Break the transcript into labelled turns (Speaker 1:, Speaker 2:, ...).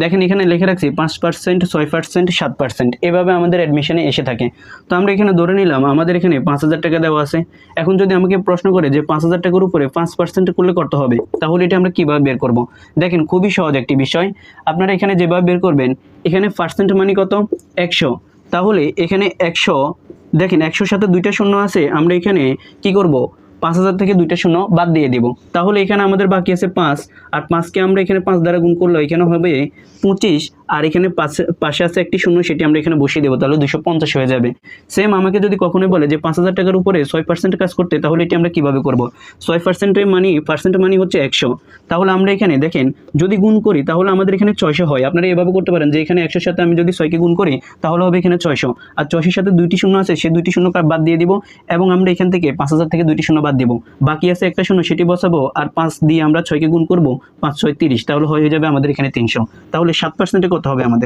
Speaker 1: দেখেন এখানে লিখে রাখছি পাঁচ পার্সেন্ট ছয় পার্সেন্ট সাত পার্সেন্ট এভাবে আমাদের অ্যাডমিশনে এসে থাকে। তো আমরা এখানে ধরে নিলাম, আমাদের এখানে পাঁচ হাজার টাকা দেওয়া আছে। এখন যদি আমাকে প্রশ্ন করে যে পাঁচ হাজার টাকার উপরে পাঁচ পার্সেন্ট করলে কত হবে? তাহলে এটা আমরা কীভাবে বের করব? দেখেন, খুবই সহজ একটি বিষয়। আপনারা এখানে যেভাবে বের করবেন, এখানে পার্সেন্ট মানে কত? একশো। তাহলে এখানে একশো, দেখেন, একশোর সাথে দুইটা শূন্য আছে। আমরা এখানে কি করব? পাঁচ হাজার থেকে দুইটা শূন্য বাদ দিয়ে দিব। তাহলে এখানে আমাদের বাকি আছে পাঁচ, আর পাঁচকে আমরা এখানে পাঁচ দ্বারা গুণ করলে এখানে হবে পঁচিশ আর এখানে পাশে পাশে আছে একটি শূন্য, সেটি আমরা এখানে বসিয়ে দেবো, তাহলে দুশো পঞ্চাশ হয়ে যাবে। সেম আমাকে যদি কখনোই বলে যে পাঁচ হাজার টাকার উপরে ছয় পার্সেন্ট কাজ করতে, তাহলে এটি আমরা কীভাবে করব? ছয় পার্সেন্টের মানি পার্সেন্ট মানি হচ্ছে একশো। তাহলে আমরা এখানে দেখেন, যদি গুণ করি, তাহলে আমাদের এখানে ছয়শো হয়। আপনারা এভাবে করতে পারেন যে এখানে একশোর সাথে আমি যদি ছয়কে গুণ করি, তাহলে হবে এখানে ছয়শো। আর ছয়শোর সাথে দুইটি শূন্য আছে সেই দুইটি শূন্য বাদ দিয়ে দিব? এবং আমরা এখান থেকে পাঁচ হাজার থেকে দুইটি শূন্য বাদ দিব। বাকি আছে একটা শূন্য, সেটি বসাবো, আর পাঁচ দিয়ে আমরা ছয়কে গুণ করব, পাঁচ ছয় তিরিশ। তাহলে হয়ে যাবে আমাদের এখানে তিনশো। তাহলে সাত পার্সেন্টে কত হবে আমাদের।